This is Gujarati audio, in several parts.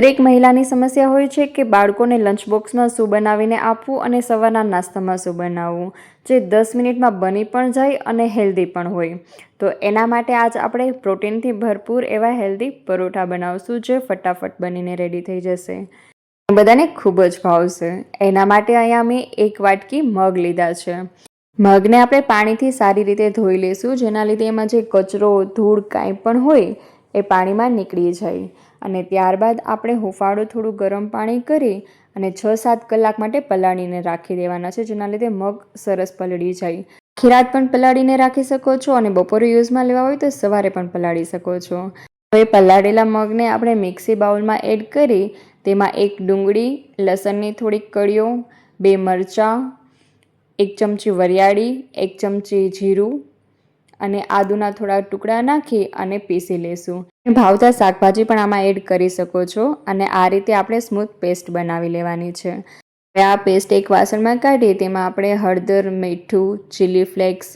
દરેક મહિલાની સમસ્યા હોય છે કે બાળકોને લંચ બોક્સમાં શું બનાવીને આપવું અને સવારના નાસ્તામાં શું બનાવવું. જે દસ મિનિટમાં બની પણ જાય અને હેલ્ધી પણ હોય. તો એના માટે આજ આપણે પ્રોટીનથી ભરપૂર એવા હેલ્ધી પરોઠા બનાવશું જે ફટાફટ બનીને રેડી થઈ જશે. બધાને ખૂબ જ ભાવશે એના માટે અહીંયા મેં એક વાટકી મગ લીધા છે. મગને આપણે પાણીથી સારી રીતે ધોઈ લઈશું જેના લીધે એમાં જે કચરો, ધૂળ કાંઈ પણ હોય, એ પાણીમાં નીકળી જાય. અને ત્યારબાદ આપણે હુંફાળું થોડું ગરમ પાણી કરી અને છ સાત કલાક માટે પલાળીને રાખી દેવાના છે, જેના લીધે મગ સરસ પલળી જાય. ખીરાત પણ પલાળીને રાખી શકો છો અને બપોરે યુઝમાં લેવા હોય તો સવારે પણ પલાળી શકો છો. હવે પલાળેલા મગને આપણે મિક્સી બાઉલમાં એડ કરી, તેમાં એક ડુંગળી, લસણની થોડીક કળીઓ, બે મરચાં, એક ચમચી વરિયાળી, એક ચમચી જીરું અને આદુના થોડા ટુકડા નાખી અને પીસી લેશું. ભાવતા શાકભાજી પણ આમાં એડ કરી શકો છો અને આ રીતે આપણે સ્મૂથ પેસ્ટ બનાવી લેવાની છે. આ પેસ્ટ એક વાસણમાં કાઢી તેમાં આપણે હળદર, મીઠું, ચીલી ફ્લેક્સ,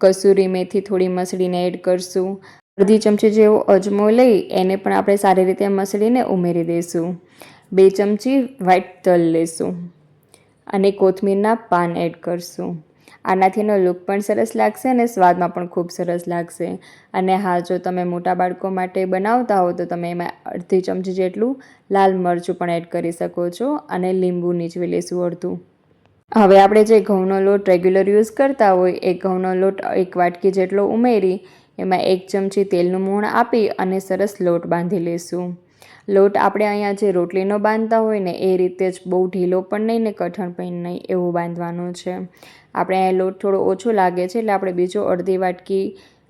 કસૂરી મેથી થોડી મસળીને એડ કરશું. અડધી ચમચી જેવો અજમો લઈ એને પણ આપણે સારી રીતે મસળીને ઉમેરી દઈશું બે ચમચી વ્હાઈટ તલ લેશું અને કોથમીરના પાન એડ કરશું. આનાથી એનો લુક પણ સરસ લાગશે અને સ્વાદમાં પણ ખૂબ સરસ લાગશે. અને હા જો તમે મોટા બાળકો માટે બનાવતા હો, તો તમે એમાં અડધી ચમચી જેટલું લાલ મરચું પણ એડ કરી શકો છો અને લીંબુ નીચવી લેશું અડધું હવે આપણે જે ઘઉંનો લોટ રેગ્યુલર યુઝ કરતા હોય, એ ઘઉંનો લોટ એક વાટકી જેટલો ઉમેરી, એમાં એક ચમચી તેલનું મૂણ આપી અને સરસ લોટ બાંધી લેશું. લોટ આપણે અહીંયા જે રોટલીનો બાંધતા હોય ને, એ રીતે જ બહુ ઢીલો પણ નહીં ને કઠણ પણ નહીં એવું બાંધવાનું છે. આપણે લોટ થોડો ઓછો લાગે છે એટલે આપણે બીજો અડધી વાટકી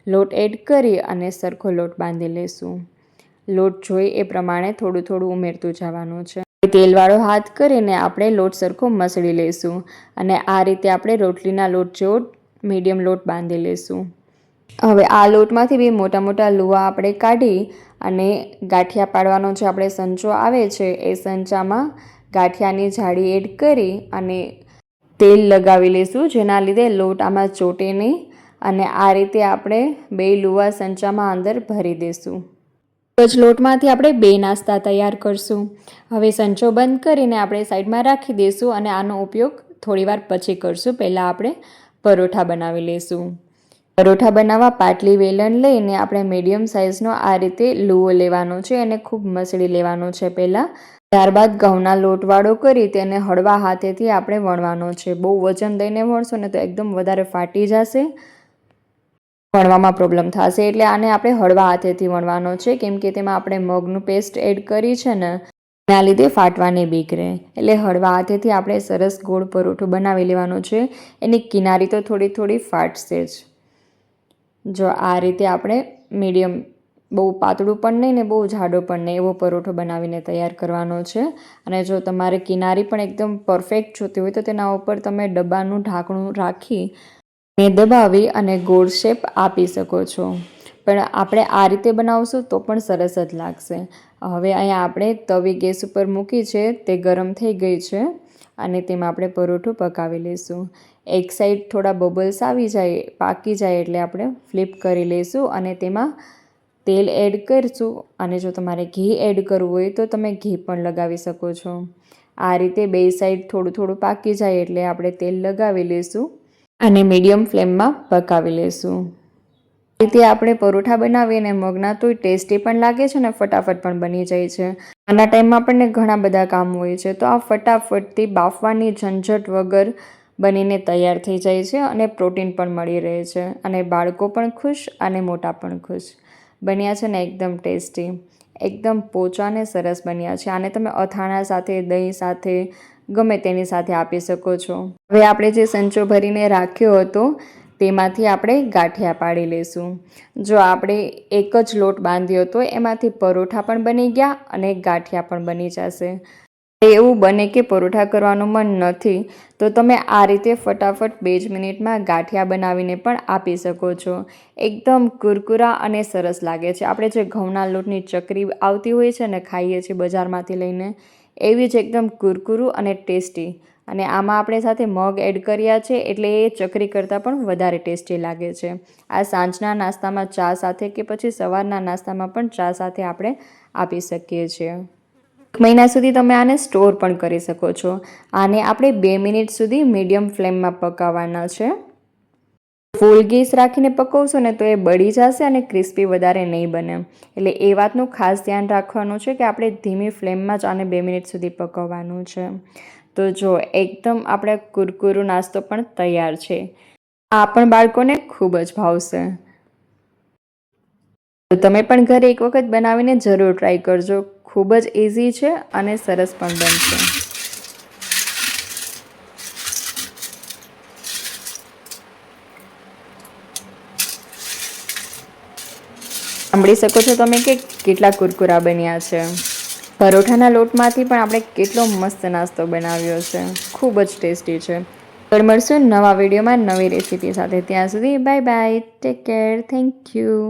લોટ એડ કરી અને સરખો લોટ બાંધી લઈશું લોટ જોઈ એ પ્રમાણે થોડું થોડું ઉમેરતું જવાનું છે. તેલવાળો હાથ કરીને આપણે લોટ સરખો મસળી લઈશું અને આ રીતે આપણે રોટલીના લોટ જેવો મીડિયમ લોટ બાંધી લઈશું હવે આ લોટમાંથી બી મોટા મોટા લુવા આપણે કાઢી અને ગાંઠિયા પાડવાનો જે આપણે સંચો આવે છે એ સંચામાં ગાંઠિયાની જાળી એડ કરી અને તેલ લગાવી લઈશું, જેના લીધે લોટ આમાં ચોટે નહીં અને આ રીતે આપણે બે લુવા સંચામાં અંદર ભરી દઈશું. જ લોટમાંથી આપણે બે નાસ્તા તૈયાર કરશું. હવે સંચો બંધ કરીને આપણે સાઈડમાં રાખી દઈશું અને આનો ઉપયોગ થોડીવાર પછી કરશું. પહેલાં આપણે પરોઠા બનાવી લઈશું. પરોઠા બનાવવા, પાટલી વેલણ લઈને આપણે મીડિયમ સાઇઝનો આ રીતે લુઓ લેવાનો છે અને ખૂબ મસળી લેવાનો છે પહેલાં. ત્યારબાદ ઘઉંના લોટવાળો કરી તેને હળવા હાથેથી આપણે વણવાનો છે. બહુ વજન દઈને વણશો ને તો એકદમ વધારે ફાટી જશે. વણવામાં પ્રોબ્લેમ થશે. એટલે આને આપણે હળવા હાથેથી વણવાનો છે. કેમ કે તેમાં આપણે મગનું પેસ્ટ એડ કરી છે ને, એના લીધે ફાટવાની બીક રહે. એટલે હળવા હાથેથી આપણે સરસ ગોળ પરોઠું બનાવી લેવાનું છે. એની કિનારી તો થોડી થોડી ફાટશે જ. જો આ રીતે આપણે મીડિયમ બહુ પાતળું પણ નહીં ને બહુ જાડો પણ નહીં એવો પરોઠો બનાવીને તૈયાર કરવાનો છે. અને જો તમારે કિનારી પણ એકદમ પરફેક્ટ જોતી હોય તો તેના ઉપર તમે ડબ્બાનું ઢાંકણું રાખી ને દબાવી અને ગોળ શેપ આપી શકો છો. પણ આપણે આ રીતે બનાવશું તો પણ સરસ જ લાગશે. હવે અહીંયા આપણે તવી ગેસ ઉપર મૂકી છે, તે ગરમ થઈ ગઈ છે અને તેમાં આપણે પરોઠું પકાવી લઈશું. એક સાઈડ થોડા બબલ્સ આવી જાય, પાકી જાય એટલે આપણે ફ્લિપ કરી લઈશું અને તેમાં તેલ એડ કરીશું. અને જો તમારે ઘી એડ કરવું હોય તો તમે ઘી પણ લગાવી શકો છો. આ રીતે બે સાઈડ થોડું થોડું પાકી જાય એટલે આપણે તેલ લગાવી લઈશું અને મીડિયમ ફ્લેમમાં પકાવી લઈશું. રીતે આપણે પરોઠા બનાવીએ અને મગના તો ટેસ્ટી પણ લાગે છે ને ફટાફટ પણ બની જાય છે. આના ટાઈમમાં આપણને ઘણા બધા કામ હોય છે, તો આ ફટાફટથી બાફવાની ઝંઝટ વગર બનીને તૈયાર થઈ જાય છે અને પ્રોટીન પણ મળી રહે છે. અને બાળકો પણ ખુશ અને મોટા પણ ખુશ. બન્યા છે ને એકદમ ટેસ્ટી, એકદમ પોચા અને સરસ બન્યા છે. આને તમે અથાણા સાથે, દહીં સાથે, ગમે તેની સાથે આપી શકો છો. હવે આપણે જે સંચો ભરીને રાખ્યો હતો, તેમાંથી આપણે ગાંઠિયા પાડી લઈશું. જો આપણે એક જ લોટ બાંધ્યો હતો એમાંથી પરોઠા પણ બની ગયા અને ગાંઠિયા પણ બની જશે. એવું બને કે પરોઠા કરવાનું મન નથી, તો તમે આ રીતે ફટાફટ બે જ મિનિટમાં ગાંઠિયા બનાવીને પણ આપી શકો છો. એકદમ કુરકુરા અને સરસ લાગે છે. આપણે જે ઘઉંના લોટની ચકરી આવતી હોય છે ને ખાઈએ છીએ બજારમાંથી લઈને, એવી જ એકદમ કુરકુરું અને ટેસ્ટી. અને આમાં આપણે સાથે મગ એડ કર્યા છે એટલે એ ચકરી કરતાં પણ વધારે ટેસ્ટી લાગે છે. આ સાંજના નાસ્તામાં ચા સાથે કે પછી સવારના નાસ્તામાં પણ ચા સાથે આપણે આપી શકીએ છીએ. મહિના સુધી તમે આને સ્ટોર પણ કરી શકો છો. આને આપણે બે મિનિટ સુધી મીડિયમ ફ્લેમમાં પકાવવાના છે. ફૂલ ગેસ રાખીને પકવશો ને તો એ બળી જશે અને ક્રિસ્પી વધારે નહીં બને. એટલે એ વાતનું ખાસ ધ્યાન રાખવાનું છે કે આપણે ધીમી ફ્લેમમાં જ આને બે મિનિટ સુધી પકવવાનું છે. તો જો એકદમ આપણે કુરકુરો નાસ્તો પણ તૈયાર છે. આ પણ બાળકોને ખૂબ જ ભાવશે. તો તમે પણ ઘરે એક વખત બનાવીને જરૂર ટ્રાય કરજો. ખૂબ જ ઇઝી છે અને સરસ પણ બનશે. સાંભળી શકો છો તમે કે કેટલા કુરકુરા બન્યા છે. પરોઠાના લોટમાંથી પણ આપણે કેટલો મસ્ત નાસ્તો બનાવ્યો છે. ખૂબ જ ટેસ્ટી છે. ફરી મળશું નવા વિડીયોમાં નવી રેસીપી સાથે. ત્યાં સુધી bye bye take care thank you